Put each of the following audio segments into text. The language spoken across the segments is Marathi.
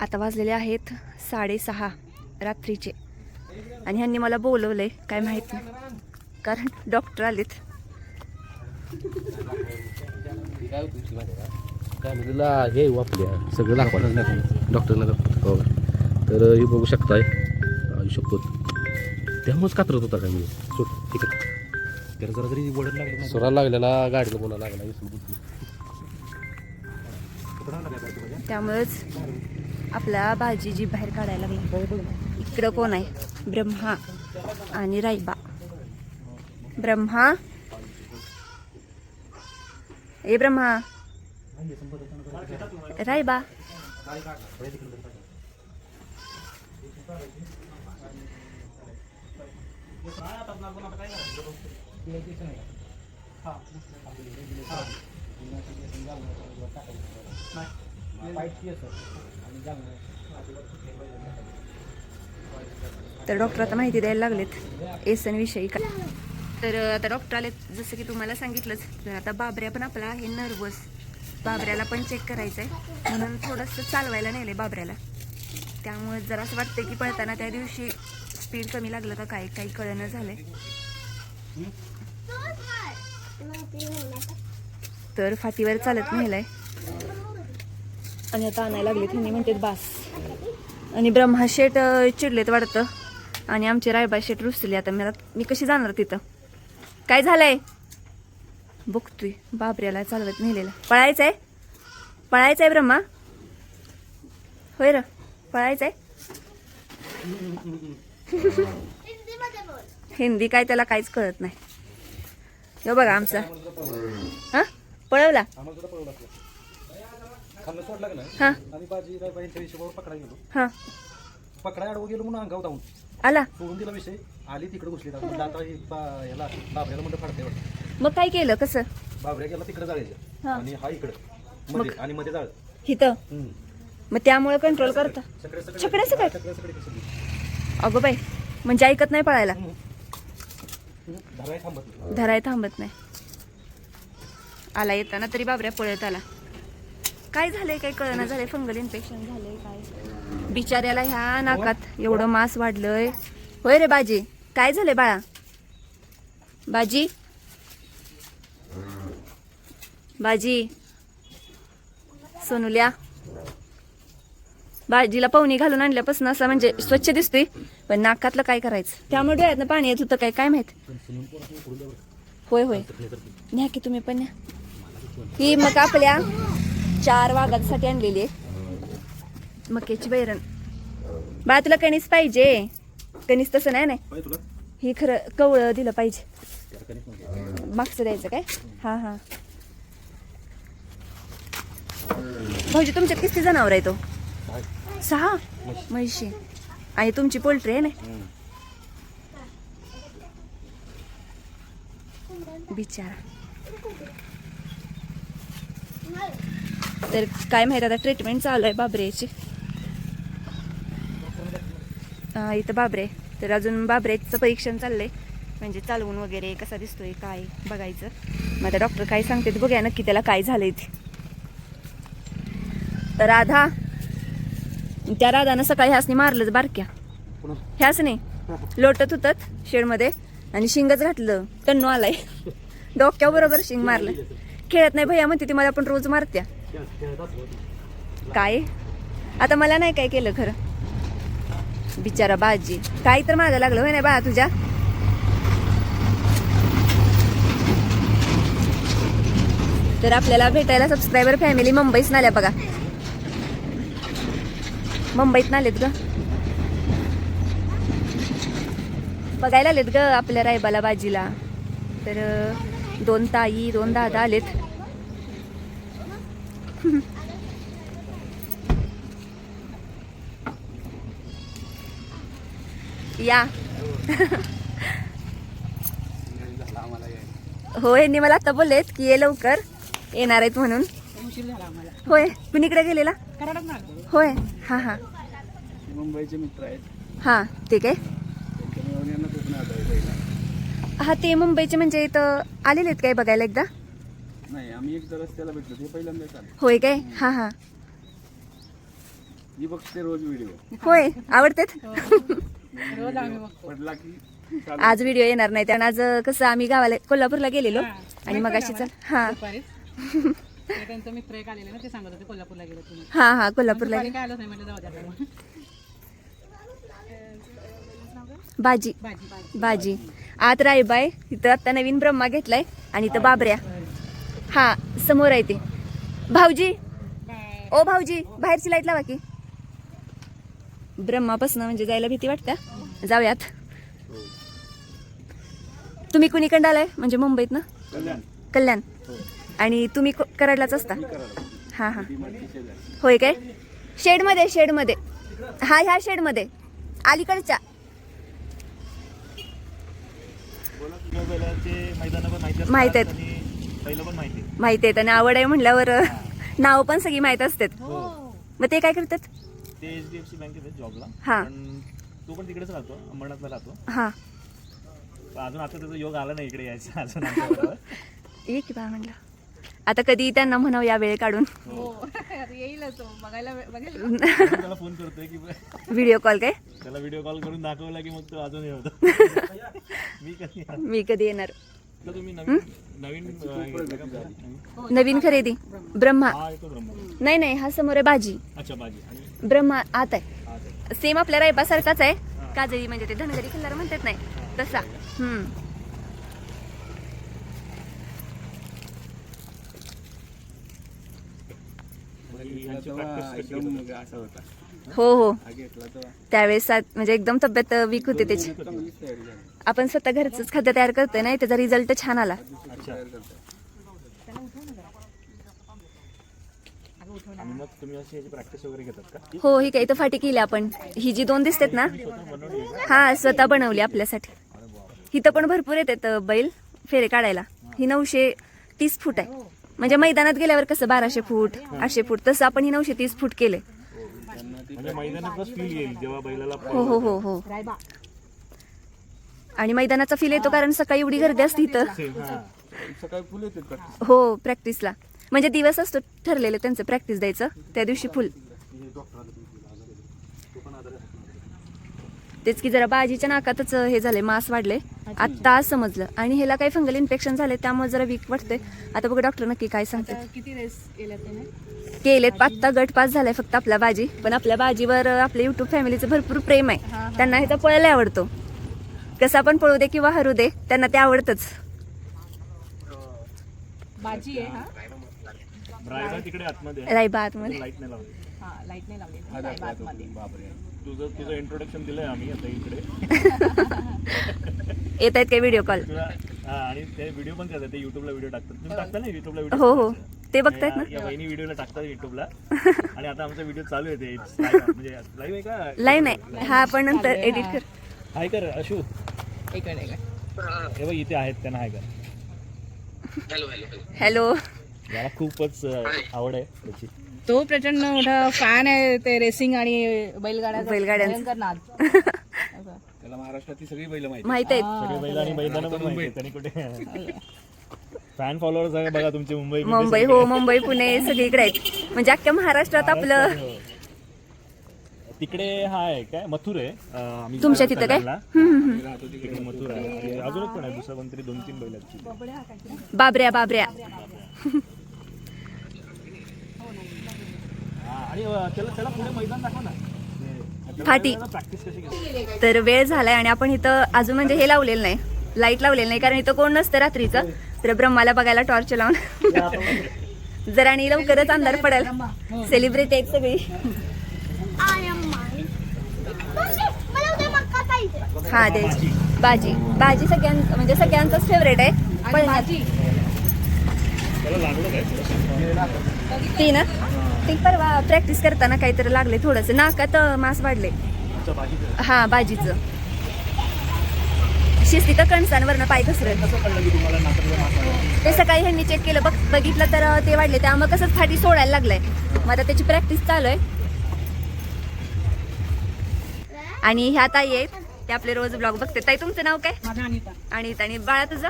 आता वाजलेले आहेत साडेसहा रात्रीचे. आणि ह्यांनी मला बोलवलंय काय माहीत नाही. कारण डॉक्टर आलेत. हे सगळं डॉक्टरला हो. तर हे बघू शकताय शपथ त्यामुळेच कात्रत होता काय मी? त्याला जरा लागलं सोरा लागलेला गाडीला बोला लागला त्यामुळेच आपला भाजी जी बाहेर काढायला लागली. इकडं कोण आहे? ब्रह्मा आणि रायबा. ब्रह्मा? ए ब्रह्मा. रायबा. तर डॉक्टर आता माहिती द्यायला लागलेत. एसन विषयी का तर आता डॉक्टर आले जसं की तुम्हाला सांगितलंच. तर आता बाबऱ्या पण आपला आहे नर्वस बाबऱ्याला पण चेक करायचं आहे म्हणून थोडंसं चालवायला नेलं बाबऱ्याला. त्यामुळे जरा असं वाटतं की पळताना त्या दिवशी स्पीड कमी लागलं का काय काही कळणं झालंय. तर फाटीवर चालत नेलाय. आणि आता आणायला लागले त्यांनी म्हणतात बास. आणि ब्रह्मा शेट चिडलेत वाटतं. आणि आमचे रायबा शेट रुसले आता. मला मी कशी जाणार तिथं? काय झालंय? बघतोय. बाबऱ्याला चालवत नेलेला. पळायचंय? पळायचंय ब्रह्मा? होय र. पळायचंय? हिंदी काय त्याला काहीच कळत नाही. हो बघा आमचा. हा? पळवला आम्हाला सुद्धा पळवलं असलं खाल्लं सोडलं का नाही? हा. आम्ही बाजी रायबाईंच्या हिशोबावर पकडायला गेलो. हा. पकडाय अडवं गेलो म्हणून अंगावर धावून. आला. सोडून दिला विषय. आली तिकडे घुसली. म्हणलं आता हे बा- याला बाबऱ्याला म्हणलं फाडते वाटतं. मग काय केलं? कसं? बाबऱ्या गेला तिकडे जाळायचं. हा. आणि हा इकडे. मध्ये. आणि मध्ये जाळ. इथं. मग त्यामुळे कंट्रोल करता. सगळे सगळे छकड्या सगळ्या? सगळे सगळे कसं अगं बाई म्हणजे ऐकत नाही पळायला. धराय थांबत नाही. धराय थांबत नाही. आला येताना तरी बाबऱ्या पळत आला. काय झालंय काय कळना झालंय? फंगल इन्फेक्शन झालंय काय? बिचाऱ्याला ह्या नाकात एवढं मास वाढलंय. होय रे बाजी काय झालंय बाळा? बाजी? बाजी? सोनुल्या? बाजीला पाहुणी घालून आणल्यापासून असं म्हणजे स्वच्छ दिसतोय पण नाकातलं काय करायचं? त्यामुळे डोळ्यातनं पाणी येत होतं काय? काय माहीत? होय होय. न्या की तुम्ही पण न्या. ही मग आपल्या चार वाघांसाठी आणलेली आहे. मक्याची बैरण. बाळा तुला कणीस पाहिजे. कणीस तसं नाही नाही. ही खरं कवळं दिलं पाहिजे. मागचं द्यायचं काय? हा हा. भाऊजी तुमच्यात किती जनावर आहे तो? सहा? म्हैशी. आणि तुमची पोल्ट्री आहे ना. बिचारा. तर काय माहीत आता ट्रीटमेंट चालू आहे बाबरेची. इथं बाबरे. तर अजून बाबरेचं परीक्षण चाललंय. म्हणजे चालवून वगैरे कसा दिसतोय काय बघायचं. मग आता डॉक्टर काय सांगते बघूया नक्की त्याला काय झालंय ते. तर राधा. त्या राधानं सकाळी ह्यासनी मारलंच बारक्या. ह्याच नाही लोटत होतात शेडमध्ये आणि शिंगच घातलं. टन्नू आलाय. डोक्याबरोबर शिंग मारलं. खेळत नाही भैया म्हणते ती मला पण रोज मारत्या. काय? आता मला नाही काय केलं खरं. बिचारा बाजी. काय तर माझं लागलं होय ना बा तुझ्या? तर आपल्याला भेटायला सबस्क्रायबर फॅमिली मुंबईत नाल्या बघा. मुंबईत नालेत ग. बघायला आलेत ग आपल्या रायबाला बाजीला. तर दोन ताई दोन दादा आलेत. या. हो यांनी मला आता बोललेत की ये लवकर. येणार आहेत म्हणून. होय कुणीकडे गेलेला? होय हा हा. मुंबईचे मित्र आहेत. हा ठीक आहे हा ते मुंबईचे म्हणजे इथं आलेले आहेत काय बघायला एकदा? नाही आम्ही एक रस्त्याला भेटलो ते पहिल्यांदाच आले. होय काय? हा हा. ही बघते रोज व्हिडिओ. होय आवडतेत? रोज आम्ही बघतो. म्हटला की आज व्हिडिओ येणार नाही कारण आज कसं आम्ही गावाला कोल्हापूरला गेलेलो. हा. आणि मग अशी चल हा. दुपारीच. ते त्यांचं मित्र एक आलेले ना ते सांगत होते कोल्हापूरला गेले तुम्ही. हा हा कोल्हापूरला दुपारी काय आलोच नाही म्हटलं जाऊ द्या आता. बाजी भाजी. बाजी आत रायबाय इथं आता नवीन ब्रह्मा घेतलाय आणि इथं बाबऱ्या. हा समोर आहे ते. भाऊजी. ओ भाऊजी बाहेरची लाइट लावा की. ब्रह्मापासून म्हणजे जायला भीती वाटतं. जाऊयात. तुम्ही कुणीकडं आलाय म्हणजे मुंबईत ना कल्याण. कल्याण आणि तुम्ही कराडलाच असता? हा हा. होय काय? शेडमध्ये शेडमध्ये. हा ह्या शेडमध्ये. अलीकडच्या. माहीत आहेत. माहिती आहे. आहेत आणि आवड आहे म्हणल्यावर नाव पण सगळी माहीत असतात. मग ते काय करतात? ते एच डी एफ सी बँकेत जॉबला हा. पण तो पण तिकडेच राहतो अंबरनाथला राहतो. हा. पण अजून आता त्याचा योग आला नाही इकडे यायचा अजून आमच्याबरोबर. ये की बा म्हणलं आता कधी त्यांना म्हणावं या वेळ काढून. हो. येईलच तो बघायला बघेल मी त्याला फोन करतोय की व्हिडिओ कॉल काय? त्याला व्हिडिओ कॉल करून दाखवला की मग तो अजून हे होतो मी कधी आता मी कधी येणार? तुम्ही नवीन नवीन खरेदी ब्रह्मा. नाही नाही हा समोर आहे भाजी अच्छा भाजी आणि ब्रह्मा आत आहे. सेम आपल्या रायबासारखाच आहे. काजळी म्हणजे ते धनगरी खल्लार म्हणतात नाही. तसा. हम्म. एकदम? असा होता. हो हो. हा घेतला तेव्हा. त्यावेळेस सात- म्हणजे एकदम तब्येत वीक होते त्याची. चांगलीच तयारी झाली. आपण स्वतः घरचंच खाद्य तयार करतोय ना त्याचा रिझल्ट छान आला. अच्छा. आणि मग तुम्ही अशी याची प्रॅक्टिस वगैरे घेतात का? हो ही काय इथं फाटी केली आपण. ही जी दोन दिसतात ना हा स्वतः बनवली आपल्यासाठी. इथं पण भरपूर येतात अं, बैल फेरे काढायला. ही नऊशे तीस फूट आहे. म्हणजे मैदानात गेल्यावर कसं बाराशे फूट आठशे फूट तसं आपण ही नऊशे तीस फूट केले म्हणजे हो हो हो हो. आणि मैदानाचा फील येतो कारण सकाळी एवढी गर्दी असते इथं. हा. हो प्रॅक्टिसला म्हणजे दिवस असतो ठरलेलं त्यांचं प्रॅक्टिस द्यायचं त्या दिवशी फुल. तेच की जरा बाजीच्या नाकातच हे झाले मास वाढले आत्ता आज समजलं. आणि ह्याला काही फंगल इन्फेक्शन झाले त्यामुळे जरा वीक वाटतंय. आता बघू डॉक्टर नक्की काय सांगते तर किती रेस केल्या केलेत. आत्ता गट पास झालाय फक्त आपला बाजी. पण आपल्या बाजीवर आपल्या युट्यूब फॅमिलीचं भरपूर प्रेम आहे. त्यांना ह्याचा पळायला आवडतो. कसा पण पळू दे किंवा हरू दे त्यांना ते आवडतच. हा? आतमध्ये आहे. रायबा आतमध्ये. लाइट नाही लावली हा तुझं तुझं इंट्रोडक्शन दिलंय आम्ही आता इकडे. येत आहेत काय व्हिडिओ कॉल तुला हा आणि ते व्हिडिओ पण करतात ते युट्यूबला व्हिडिओ टाकतात. तुम्ही टाकता ना युट्यूबला व्हिडिओ हो हो. ते बघतायत ना? या वहिनी व्हिडिओला टाकतात युट्यूबला आणि आता आमचा व्हिडिओ चालू आहे ते. Live म्हणजे लाईव्ह आहे का? लाईव्ह नाही. हा आपण नंतर एडिट कर. हाय कर अशू. इकडे इकडे हे बघ इथे आहेत त्यांना हाय कर. हॅलो मला खूपच अं, आवड आहे त्याची. तो प्रचंड मोठा फॅन आहे ते रेसिंग आणि बैलगाड्या बैलगाड्यांचं. भयंकर नाद. त्याला महाराष्ट्रातली सगळी बैल माहिती माहीत आहेत. सगळे बैल आणि मैदान पण माहिती आहेत. त्यांनी कुठे फॅन फॉलोअर्स आहे बघा तुमचे मुंबई मुंबई हो मुंबई पुणे सगळीकडे आहेत. म्हणजे अख्ख्या महाराष्ट्रात आपलं तिकडे हा आहे काय? मथुर आहे. अं, आम्ही तुमच्या तिथं काय? तिकडे. मथुर आहे. आणि अजून एक पण आहे दुसरा कोणतरी दोन तीन बैल आहेत तिथे. बाबऱ्या बाबऱ्या हा, आणि अं, त्याला त्याला पुढे मैदान दाखव ना. फाटी. प्रॅक्टिस कशी घेतो तर वेळ झालाय आणि आपण इथं अजून म्हणजे हे लावलेलं नाही. लाइट लावलेलं नाही कारण इथं कोण नसतं रात्रीचं. तर ब्रह्माला बघायला टॉर्च लावून. जर आणि लवकरच अंधार पडेल. सेलिब्रिटी आहेत सगळी. हा द्यायची भाजी. भाजी सगळ्यां म्हणजे सगळ्यांचाच फेवरेट आहे. पण त्याला लागलं काय ती ना? ती परवा प्रॅक्टिस करताना काहीतरी लागले थोडंसं. नाकात मांस वाढले. हा भाजीचं. शिस्ती का कणसांवरनं पाय घसरत कसं? ते सकाळी ह्यांनी चेक केलं. बघ बघितलं तर ते वाढले. त्यामुळे कसंच फाटी सोडायला लागलाय. मग आता त्याची प्रॅक्टिस चालू आहे. आणि ह्या ताई आहेत. ते आपले रोज ब्लॉग बघते ताई तुमचं नाव काय? आणि आणि बाळा तुझं?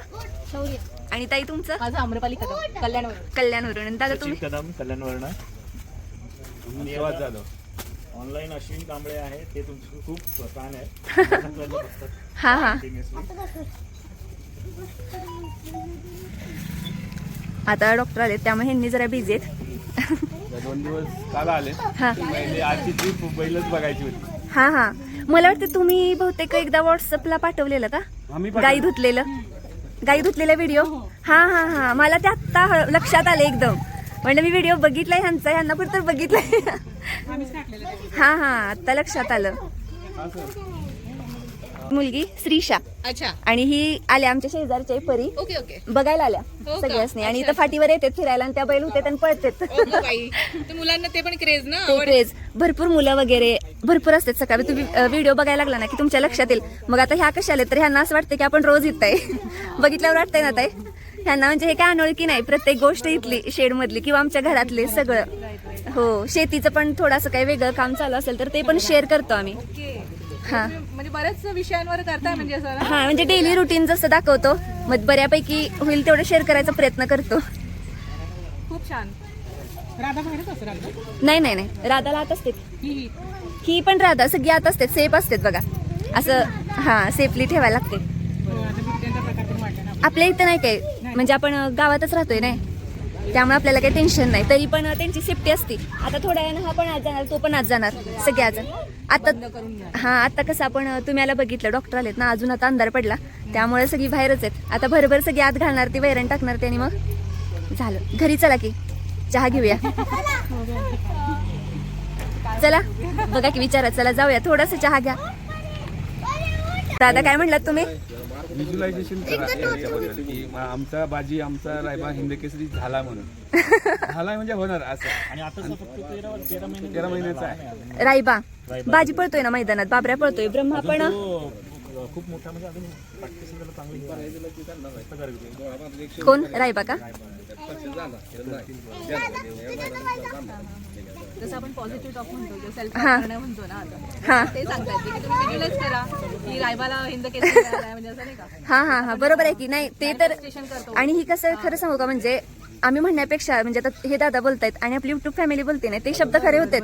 आणि ताई तुमचं? माझा आम्रपाली कल्याणवरून. आणि दादा तुम्ही? कदम कल्याणवरनं. धन्यवाद जाधव. ऑनलाईन अश्विन कांबळे आहे. ते तुमचे खूप फॅन आहेत. हा हा. आता डॉक्टर आले त्यामुळे ह्यांनी जरा बिझी आहेत. दोन दिवस काल आले. हा. पहिले आजची ट्रिप मुंबईलाच बघायची होती. हा हा. मला वाटतं तुम्ही बहुतेक एकदा व्हॉट्सअपला पाठवलेलं का? गाई धुतलेलं. गाई धुतलेला व्हिडिओ हा हा हा. मला ते आत्ता ह- लक्षात आले एकदम. म्हणजे मी व्हिडिओ बघितलाय ह्यांचा ह्यांना पण तर बघितलाय. हा हा आत्ता लक्षात आलं. मुलगी श्रीशा अच्छा. आणि ही आल्या आमच्या शेजारच्या परी. Okay okay. बघायला आल्या हो? सगळ्यासनी. आणि इथं फाटीवर येतात फिरायला आणि त्या बैल होते आणि पळतात. मुलांना ते पण क्रेज ना क्रेज भरपूर मुलं वगैरे भरपूर असतात सकाळी. तुम्ही व्हिडिओ बघायला लागला ना की तुमच्या लक्षात येईल. मग आता ह्या कशा आले तर ह्यांना असं वाटतं की आपण रोज येत आहे. बघितल्यावर वाटतंय ना ताई? ह्यांना म्हणजे हे काय अनोळखी नाही. प्रत्येक गोष्ट इथली शेड मधली किंवा आमच्या घरातले सगळं. हो शेतीचं पण थोडंसं काही वेगळं काम चालू असेल तर ते पण शेअर करतो आम्ही. हा. म्हणजे बऱ्याच विषयांवर करताय म्हणजे हा म्हणजे डेली रुटीन जसं दाखवतो मग बऱ्यापैकी होईल तेवढं शेअर करायचा प्रयत्न करतो. खूप छान. राधा नाही नाही नाही. राधाला आत असते. ही ही. ही पण राधा सगळी आत असते सेफ असतात बघा. असं हा सेफली ठेवायला लागते. ना आपल्या इथं नाही काय म्हणजे आपण गावातच राहतोय नाही त्यामुळे आपल्याला काही टेन्शन नाही. तरी पण त्यांची सेफ्टी असते. आता थोड्या वेळानं हा पण आज जाणार तो पण आज जाणार. सगळे आज. आता हा आता कसं आपण तुम्ही आला बघितलं डॉक्टर आलेत ना? अजून आता अंधार पडला. त्यामुळे सगळी बाहेरच आहेत. आता भरभर सगळी आत घालणार ती वैरण टाकणार ते आणि मग. झालं. घरी चला की. चहा घेऊया. चला. बघा की विचारा. चला जाऊया. थोडासा चहा घ्या. दादा काय म्हणलात तुम्ही व्हिज्युलायझेशन करा आमचा बाजी आमचा रायबा हिंदकेसरी झाला म्हणून झाला म्हणजे होणार असं आणि आता फक्त तेरा तेरा महिने तेरा महिन्याचा आहे रायबा बाजी पळतोय ना मैदानात बाबऱ्या पळतोय ब्रह्मा पण तो खूप मोठा म्हणजे अजून चांगली कोण रायबा का जसं आपण पॉझिटिव्ह टॉक म्हणतो सेल्फ हा. म्हणतो ना आता हा. ते सांगतायत की तुम्ही करा की रायबाला हिंद म्हणजे असं नाही का? हा हा हा बरोबर आहे की नाही ते तर आणि ही कसं खरं सांगू का म्हणजे आम्ही म्हणण्यापेक्षा म्हणजे आता हे दादा बोलतायत आणि आपली युट्यूब फॅमिली बोलते ना ते शब्द खरे होते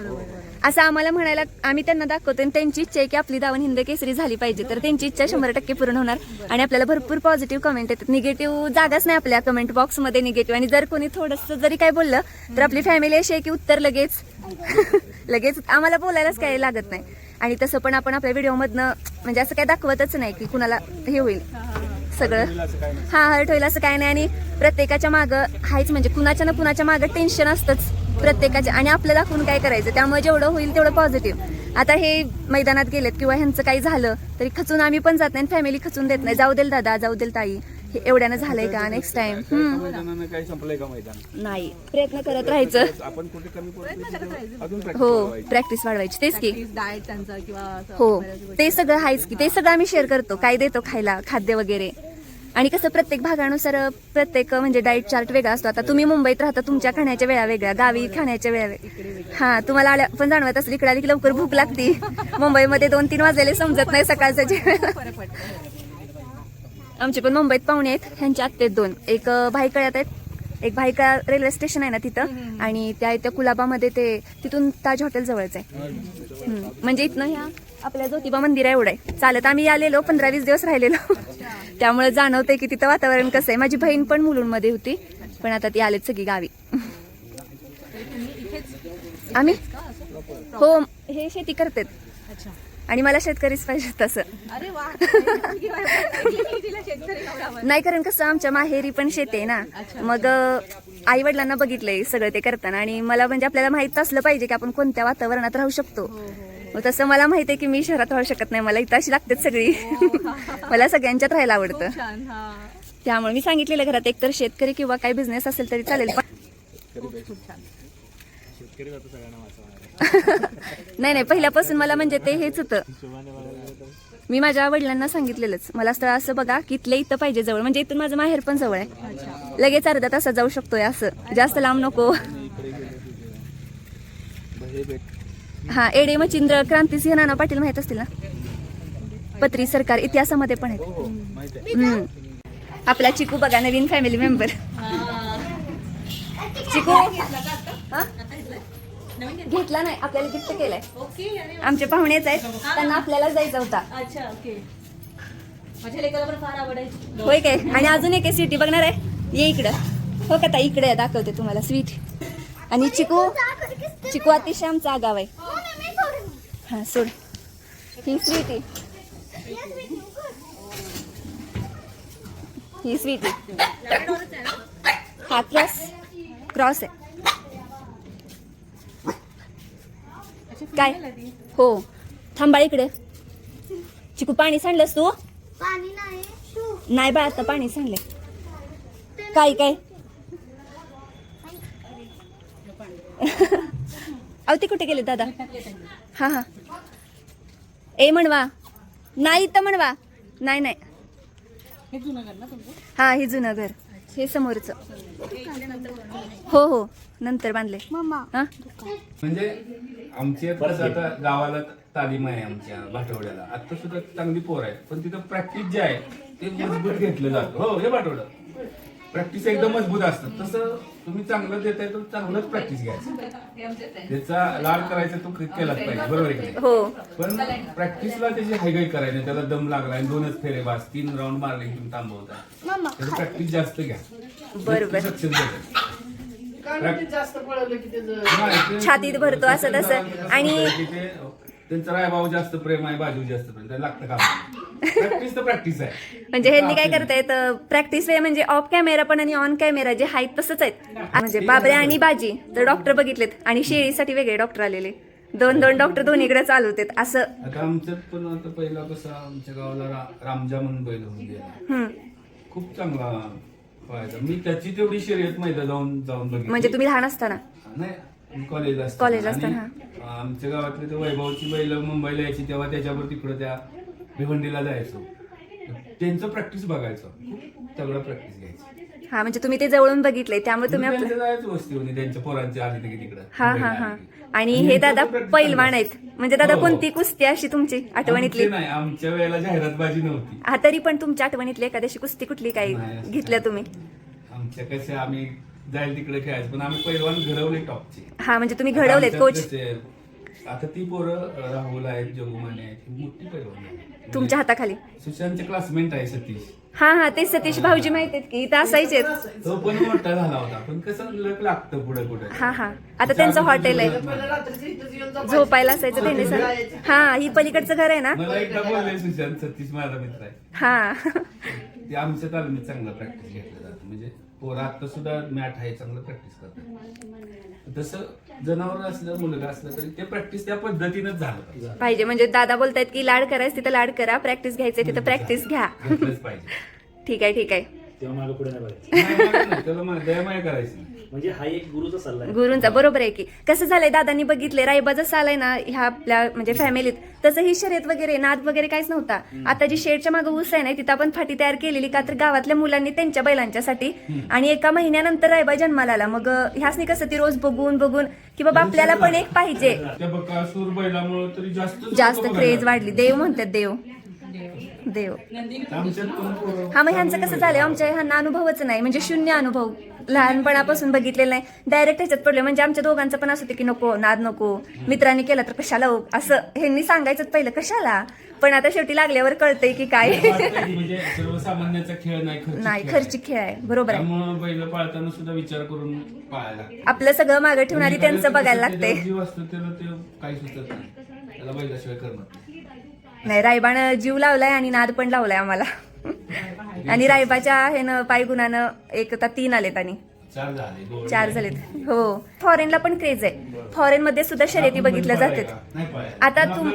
असं आम्हाला म्हणायला आम्ही त्यांना दाखवतो आणि त्यांची इच्छा आहे की आपली दावण हिंद केसरी झाली पाहिजे. तर त्यांची इच्छा शंभर टक्के पूर्ण होणार. आणि आपल्याला भरपूर पॉझिटिव्ह कमेंट येतात. निगेटिव्ह जागाच नाही आपल्या कमेंट बॉक्समध्ये निगेटिव्ह आणि जर कोणी थोडंसं जरी काय बोललं तर आपली फॅमिली अशी आहे की उत्तर लगेच लगेच आम्हाला बोलायलाच काही लागत नाही. आणि तसं पण आपण आपल्या व्हिडिओमधनं म्हणजे असं काही दाखवतच नाही की कुणाला हे होईल. सगळं. हा हर्ट होईल असं काय नाही. आणि प्रत्येकाच्या मागं हायच म्हणजे कुणाच्या ना कुणाच्या मागं टेन्शन असतंच प्रत्येकाच्या. आणि आपल्याला दाखवून काय करायचं? त्यामुळे जेवढं होईल तेवढं पॉझिटिव्ह आता हे मैदानात गेलेत किंवा ह्यांचं काही झालं तरी खचून आम्ही पण जात नाही फॅमिली खचून देत नाही. जाऊ देल दादा जाऊ देल ताई. एवढ्यानं झालंय का नेक्स्ट टाइम मैदानानं काही संपलंय का मैदान? नाही प्रयत्न करत राहायचं. आपण कुठे कमी पडतो अजून practice हो वाढवायची. प्रॅक्टिस वाढवायची. तेच की. डाएट त्यांचा किंवा असं हो. ते सगळं आहेच की. ते सगळं आम्ही शेअर करतो. काय देतो खायला खाद्य वगैरे. आणि कसं प्रत्येक भागानुसार प्रत्येक म्हणजे डाएट चार्ट वेगळा असतो. आता तुम्ही मुंबईत राहता तुमच्या खाण्याच्या वेळा वेगळ्या गावी खाण्याच्या वेळा वेगळ्या. हा तुम्हाला आल्या पण जाणवत असेल इकडे आली की लवकर भूक लागती. मुंबईमध्ये दोन तीन वाजलेले समजत नाही सकाळचं जेवण. फरक पडतो. आमचे पण मुंबईत पाहुणे आहेत. ह्यांच्या आत्तेत दोन. एक भाईकळ्यात आहेत. एक भाईकळा रेल्वे स्टेशन आहे ना तिथं. आणि त्या त्या कुलाबामध्ये ते तिथून ताज हॉटेल जवळच आहे. म्हणजे इथनं ह्या आपल्या ज्योतिबा मंदिर आहे एवढं आहे. चालत आम्ही आलेलो पंधरा वीस दिवस राहिलेलो. त्यामुळे जाणवतंय की तिथं वातावरण कसं आहे. माझी बहीण पण मुलुंडमध्ये होती पण आता ती आलेत सगळी गावी. आम्ही? हो हे शेती करतात. अच्छा. आणि मला शेतकरीच पाहिजे तसं. नाही कारण कसं आमच्या माहेरी पण शेती आहे ना. मग आई वडिलांना बघितलंय सगळं ते करताना आणि मला म्हणजे आपल्याला माहीत असलं पाहिजे की आपण कोणत्या वातावरणात राहू शकतो. मग तसं मला माहीत आहे की मी शहरात राहू शकत नाही. मला इथं अशी लागतात सगळी. मला सगळ्यांच्यात राहायला आवडतं. छान हा. त्यामुळे मी सांगितलेलं घरात एकतर शेतकरी किंवा काही बिझनेस असेल तरी चालेल. पण नाही नाही पहिल्यापासून मला म्हणजे ते हेच होतं. मी माझ्या वडिलांना सांगितलेलंच. मला स्थळ असं बघा की इथलं इथं पाहिजे जवळ. म्हणजे इथून माझं माहेर पण जवळ आहे. लगेच अर्धा तासात जाऊ शकतोय असं. जास्त लांब नको. हा एडे मचिंद्र क्रांतिसिंह नाना पाटील माहीत असतील ना? पत्री सरकार इतिहासामध्ये पण आहेत. आपला चिकू बघा नवीन फॅमिली मेंबर चिकू? घेतला? नाही आपल्याला गिफ्ट केलाय. आमचे पाहुणेच आहेत त्यांना आपल्याला जायचा होता. अच्छा ओके. माझ्या लेकाला पण फार आवडायची. होय काय? आणि अजून एक सिटी बघणार आहे? ये इकडं. हो का ताई? इकडे आहे, दाखवते तुम्हाला स्वीट आणि चिकू? चिकू अतिशय आमचा आगाव आहे. हा सोड. ही स्वीटी ही स्वीटी हा क्रॉस क्रॉस आहे. काय? हो. थांबा इकडे. चिकू पाणी सांडलंस तू? पाणी नाही. नाही बा आता पाणी सांडले काय काय? अहो ते कुठे गेले दादा? हा हा. ए म्हणवा. नाही तर म्हणवा. नाही नाही. हा हे जुनं घर. हे समोरच. हो हो. नंतर बांधले. मम्मा हा? म्हणजे आमचे कसं आता गावाला तालीम आहे आमच्या भाटवड्याला. आता सुद्धा चांगली पोर आहे पण तिथं प्रॅक्टिस जे आहे ते मजबूत घेतलं जातं. हो हे भाटवडा. प्रॅक्टिस एकदम मजबूत असतं. तसं तुम्ही चांगलं देताय तर चांगलंच प्रॅक्टिस घ्यायचं. त्याचा लाड करायचा तो केलाच पाहिजे बरोबर आहे? हो. पण प्रॅक्टिसला त्याची हायगाई करायची त्याला दम लागला आणि दोनच फेरे बास तीन राऊंड मारले तुम्ही थांबवता त्याची प्रॅक्टिस जास्त घ्या. बरोबर. छातीत भरतो असं तसं. आणि त्यांचं रायभाऊ जास्त प्रेम आहे बाजू जास्त प्रेम त्याला लागतं का प्रॅक्टिस तर प्रॅक्टिस आहे. म्हणजे ह्यांनी काय करतायत प्रॅक्टिस वे म्हणजे ऑफ कॅमेरा पण आणि ऑन कॅमेरा जे आहेत तसंच आहेत. म्हणजे बाबरे आणि बाजी तर डॉक्टर बघितलेत आणि शेळीसाठी वेगळे डॉक्टर आलेले. दोन दोन डॉक्टर दोन्हीकडे चालवतात असं. आता आमच्यात पण आता पहिला कसं आमच्या गावाला रा- रामजा म्हणून बैल होऊन गेला. हम्म. खूप चांगला व्हायचा मी त्याची तेवढी शर्यत माहिती जाऊन जाऊन बघितली. म्हणजे तुम्ही लहान असताना? नाही मी कॉलेजला असताना. आमच्या गावातले ते वैभवची बैल मुंबईला यायची तेव्हा त्याच्यावर तिकडं त्या भिवंडीला जायचो. त्यांचं प्रॅक्टिस बघायचं. खूप तगडं प्रॅक्टिस घ्यायची. हा म्हणजे तुम्ही ते जवळून बघितलंय त्यामुळे तुम्ही आपलं त्यांचं जायचं वस्ती होती त्यांच्या पोरांची आली तिकडं हा हा हा. आणि हे दादा पैलवान आहेत. म्हणजे दादा हो, हो. कोणती कुस्ती अशी तुमची आठवणीतली? आमची नाही आमच्या वेळेला जाहिरातबाजी नव्हती. हा तरी पण तुमच्या आठवणीतली एखाद्याशी कुस्ती कुठली काही नाही, असं घेतल्या तुम्ही? आमच्या कसे आम्ही जाईल तिकडे खेळायचं. पण आम्ही पैलवान घडवले टॉपचे. हा म्हणजे तुम्ही घडवलेत आमच्यात कोच आता ती पोरं राहुल आहेत जगुमाने आहेत. ही मोठी पैलवान आहेत. तुमच्या हाताखाली? सुशांतचे क्लासमेट आहे सतीश. हा हा ते सतीश भाऊजी माहीत आहेत की इथं असायचे तो पण मोठा झाला होता पण कसं लक लागतं पुढे पुढे. हा हा. आता त्यांचं हॉटेल आहे. झोपायला असायचं त्यांनी सर हा ही पलीकडचं घर आहे ना? मला एकदा बोलले सुशांत सतीश माझा मित्र आहे. हा. ते आमच्या तालमीत चांगलं प्रॅक्टिस घेतलं जातं. म्हणजे पोरं आता सुद्धा मॅट आहे चांगलं प्रॅक्टिस करतात. तसं जनावर असलं मुलगा असलं तरी ते प्रॅक्टिस त्या पद्धतीनंच झालं पाहिजे. पाहिजे म्हणजे दादा बोलतायत की लाड करायचं तिथं लाड करा प्रॅक्टिस घ्यायचंय तिथं प्रॅक्टिस घ्या. घेतलंच पाहिजे. ठीक आहे ठीक आहे. तेव्हा मागं पुढे नाही बघायचं. नाही, नाही, नाही, त्याला मा- दयामाया करायची म्हणजे हा एक गुरुचा सल्ला आहे. गुरूंचा बरोबर आहे की. कसं झालंय दादांनी बघितले रायबा जसं आलाय ना ह्या आपल्या म्हणजे फॅमिलीत. तसं ही शर्यत वगैरे नाद वगैरे काहीच नव्हता. आता जी शेडच्या मागे ऊस आहे ना तिथं आपण फाटी तयार केलेली का तर गावातल्या मुलांनी त्यांच्या बैलांच्यासाठी. आणि एका महिन्यानंतर रायबा जन्माला आला. मग अं, ह्यासनी कसं ती रोज बघून बघून की बाबा आपल्याला पण एक पाहिजे. त्या बकासूर बैलामुळे तरी जास्त जास्त क्रेज वाढली. देव म्हणतात देव. देव. हा मग ह्यांचं कसं झालंय? आमच्या ह्यांना अनुभवच नाही. म्हणजे शून्य अनुभव. लहानपणापासून बघितलेलं नाही डायरेक्ट ह्याच्यात पडलं म्हणजे आमच्या दोघांचं पण असं होतं की नको नाद नको. मित्रांनी केलं तर कशाला हो? असं ह्यांनी सांगायचं पहिलं कशाला? पण आता शेवटी लागल्यावर कळतंय की काय. की म्हणजे सर्वसामान्याचा खेळ नाही खर्चिक नाही खेळ. आहे. बरोबर आहे. बैल पाळताना सुद्धा विचार करून पाळायला. आपलं सगळं मागे ठेवणारी त्यांचं एखाद्याचं बघायला लागतंय. त्याला बैलाशिवाय करणार नाही. रायबानं जीव लावलाय आणि नाद पण लावलाय आम्हाला. आणि रायबाच्या ह्यानं पायगुणानं एक आता तीन आलेत आणि. चार झाले दोन चार झालेत. हो. फॉरेनला पण क्रेज आहे. फॉरेन मध्ये सुद्धा शर्यती बघितल्या जातात. आता तुम-.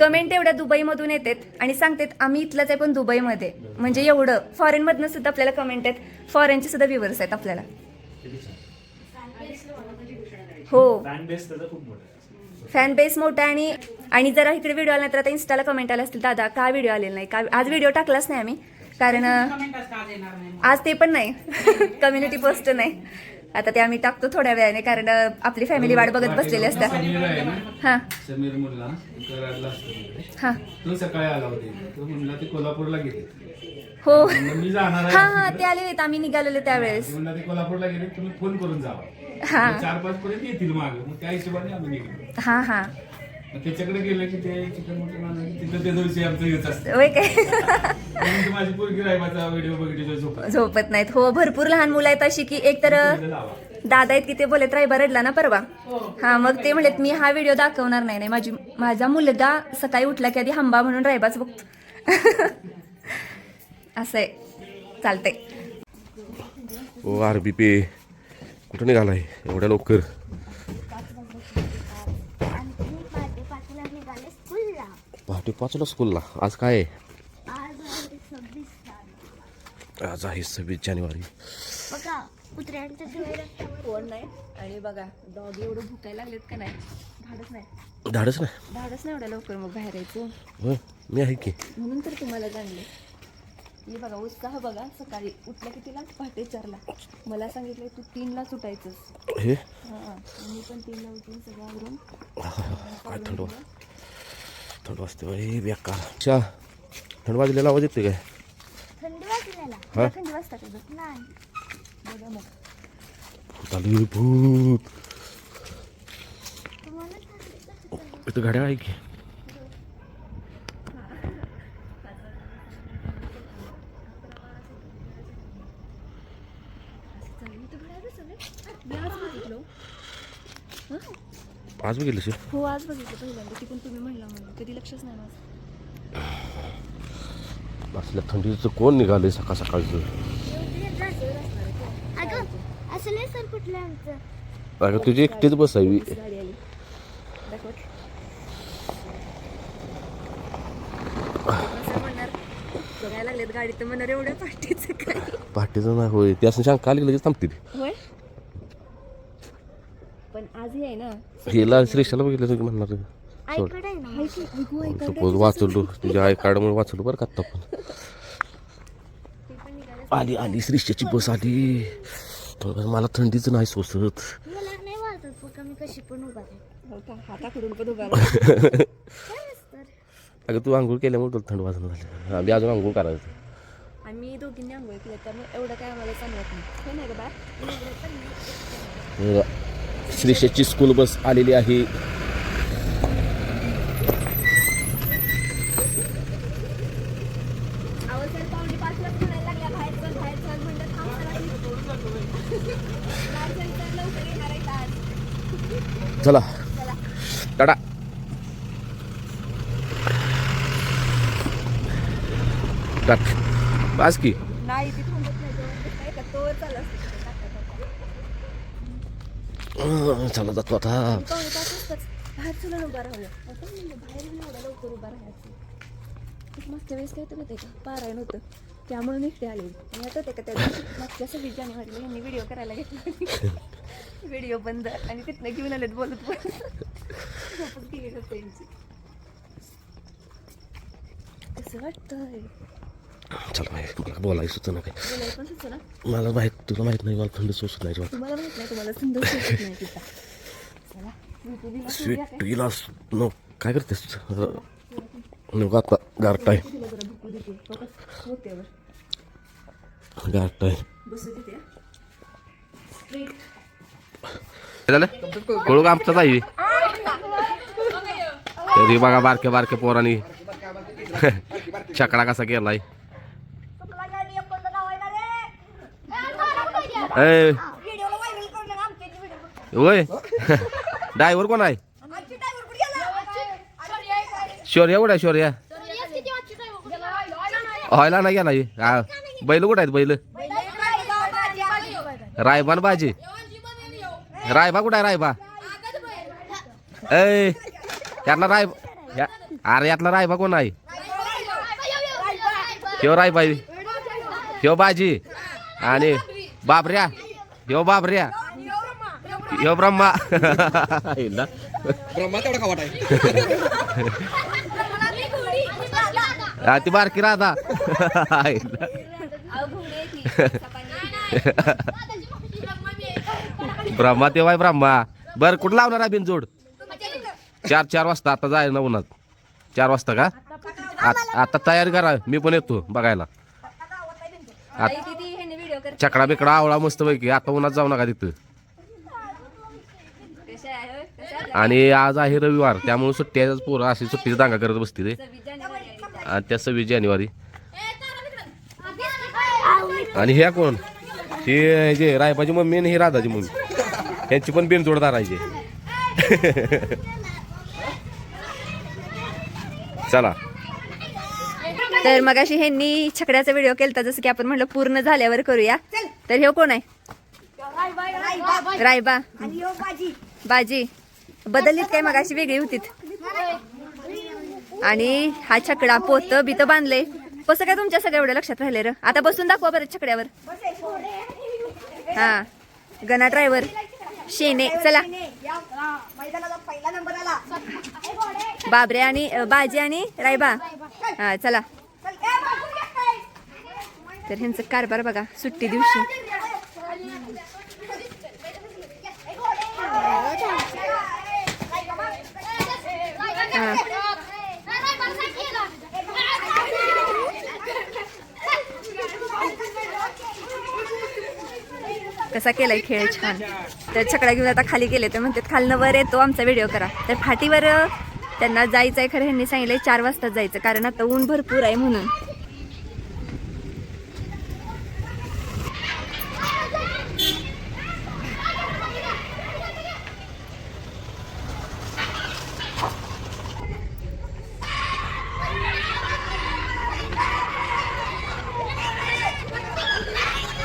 कमेंट एवढ्या दुबईमधून येतात आणि सांगतात आम्ही इथलंच आहे पण दुबईमध्ये. म्हणजे एवढं. फॉरेन मधनं सुद्धा आपल्याला कमेंट आहेत. फॉरेनचे सुद्धा व्ह्युअर्स आहेत आपल्याला. हो. फॅन बेस मोठा आहे. फॅन बेस मोठा आहे आणि आणि जरा इकडे व्हिडिओ आला नाही तर आता इन्स्टाला कमेंट आले असतील दादा का व्हिडिओ आलेला नाही? का आज व्हिडिओ टाकलाच नाही आम्ही कारण आज ते पण नाही. कम्युनिटी पोस्ट नाही. आता ते आम्ही टाकतो थोड्या वेळाने कारण आपली फॅमिली वाट बघत बसलेली असतात. समीर आहे ना? हा. समीर मुलगा कराडला असतो तिकडे. हा. तो सकाळी आला होता तो म्हणला ते कोल्हापूरला गेले. हो. म्हणलं मी जाणार हा आहे. हा ते आले होते. आम्ही निघालेलो त्यावेळेस. म्हणलं ते कोल्हापूरला गेले तुम्ही फोन करून जावा. हा. चार पाच पर्यंत येतील मागे. मग त्या हिशोबाने आम्ही निघलो. हा हा. त्याच्याकडे गेलं की ते चिकन मटन आणलं की तिथं त्याचा विषय आमचा हेच असतं. होय काय? म्हणून ती माझी पोरगी रायबाचा व्हिडिओ बघितल्याशिवाय झोपत झोपत नाहीत. हो भरपूर लहान मुलं आहेत अशी की एक तर लावा. दादा आहेत की ते बोलत राही रडला ना परवा? हा. मग ते म्हणलेत मी हा व्हिडिओ दाखवणार नाही नाही माझी माझा मुलगा सकाळी उठला की आधी हंबा म्हणून रायबाच बघतो. असं आहे. चालतंय. ओ आर बी पे कुठं निघालाय? एवढ्या लवकर. पहाटे पाचला स्कूलला आज काय आहे? आज आहे सव्वीस तारीख आज आहे सव्वीस जानेवारी. बघा कुत्र्यांच्या कोण नाही. आणि बघा डॉग एवढं भुकायला लागलेत का नाही? धाडच नाही. धाडच नाही? धाडच नाही एवढ्या लवकर मग बाहेर यायचं. मी आहे की. म्हणून तर तुम्हाला जाणले. मी बघा उत्साह बघा. सकाळी उठल्या की तिला पहाटे चारला. मला सांगितलं तू तीनला सुटायचंच हे? हां मी पण तीनला उठून सगळं आवरून थंड वाजते बाई बेकार अच्छा थंड वाजलेला आवाज येते काय? थंडी वाजलेला वाजता? नाही. भूत आली भूत? इथं गाड्या आहे की मी आज बघितलं आज बघितलं शे हो आज बघितलं पहिल्यांदा. ती पण तुम्ही म्हणला म्हणून. कधी लक्षच नाही माझं. असल्या थंडीचं कोण निघाले सकाळ सकाळचं. अगं असं नाही सर कुठलं आमचं. अगं तुझी एकटीच बसावी गाडी आली. दाखवत असं म्हणणार बघायला लागलेत गाडी. तर म्हणणार एवढ्या पाठीचं काय? पहाटेचं नाही होय. ते असं शंका आली की लगेच थांबते ती होय? पण आज हे आहे ना. हिला श्रेष्ठाला बघितलं तुम्ही म्हणणार सपोज वाचलो तुझ्या आय कार्डमुळे वाचलो बरं का आत्ता पण. आली आली श्रेष्ठाची बस आली. थोडं मला थंडीच नाही सोसत. हो अगं तू आंघोळ केल्यामुळे तुला थंड वाजणं झालं. आम्ही अजून आंघोळ करायचं. आम्ही दोघींनी आंघोळ केलं त्यामुळे एवढं काय आम्हाला जाणवत नाही. श्रीशेची स्कूल बस आलेली आहे. आज चला. टाटा. टाट बास की. नाही. चला जातो आता. बाहेर चला उभा राहूया असं म्हणलं बाहेर एवढं लवकर उभा राहायचं मागच्या वेळेस काय तर माहिती का पारायण होतं त्यामुळे निघते आले आणि आता ते का त्या मागच्या सव्वीस जानेवारीला यांनी व्हिडिओ करायला घेतला व्हिडिओ बंद आणि तिथनं घेऊन आलेत बोलत बोलत झोपच गेली होतं त्यांची कसं वाटतंय. चला बाई मला बोलायचं सुचत बोलायला पण सुचना मला माहीत तुला माहीत नाही मला थंडी सोसत नाही माहीत स्वीट? टिला नो काय करतेस नको आता गारट आहे. गारट आहे. झालं? कोळू का आमचाच आहे तरी बघा बारक्या बारक्या पोरांनी. छकडा कसा गेलाय ए, होय? ड्रायव्हर कोण आहे? शौर्या कुठं आहे शौर्या व्हायला नाही. गेला हा. बैल कुठं आहेत बैल? रायबान बाजी. रायबा कुठं आहे रायबा? ए यातला राय या- अरे यातला रायबा कोण आहे? ह्यो रायबा ह्यो बाजी. आणि बाबऱ्या. ह्यो बाबऱ्या. ह्यो ब्रह्मा. ब्रह्मा तेवढा का वाटाय ती बारकी राधा. ब्रह्मा तेव्हा आहे ब्रह्मा. बर कुठं लावणार आहे बिनजोड? चार चार वाजता. आता जाय ना उन्हात. चार वाजता का? आत- आता तयारी करा. मी पण येतो बघायला. चकडा बिकडा आवळा मस्त पैकी. आता उन्हात जाऊ नका तिथं. आणि आज आहे रविवार त्यामुळे सुट्टी आहे पोरं अशी सुट्टीची दांगा करत बसते ते आणि त्या सव्वीस जानेवारी. आणि ह्या कोण? हे जे रायबाची मम्मी आणि ही राधाची मम्मी. यांची पण बिनजोड धरायची चला. तर मग अशी ह्यांनी छकड्याचा व्हिडिओ केलता जसं की आपण म्हणलं पूर्ण झाल्यावर करूया. तर हे कोण आहे? रायबा. बाजी. बदललीत काय मग अशी वेगळी होतीत. आणि हा छकडा पोत बित बांधले कसं काय तुमच्या सगळ्या एवढं लक्षात राहिले र? आता बसून दाखवा बरं छकड्यावर. हा. गणा ड्रायव्हर शेने. चला. बाबरे आणि बाजी आणि रायबा. हा चला. तर ह्यांचं कारभार बघा सुट्टी दिवशी. कसा केलाय खेळ छान. तर छकडा घेऊन आता खाली गेले तर म्हणतात खालनं वर येतो आमचा व्हिडिओ करा. तर फाटीवर त्यांना त्यांना जायचंय खरं ह्यांनी सांगितलंय चार वाजता जायचं कारण आता ऊन भरपूर आहे म्हणून.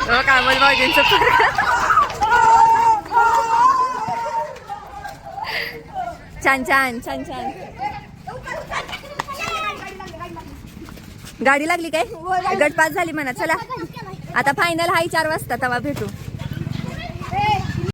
हो, कामल का भाऊजींचं छान छान छान छान. गाडी लागली काय? गटपास झाली म्हणा चला. आता फायनल हाय चार वाजता तेव्हा भेटू.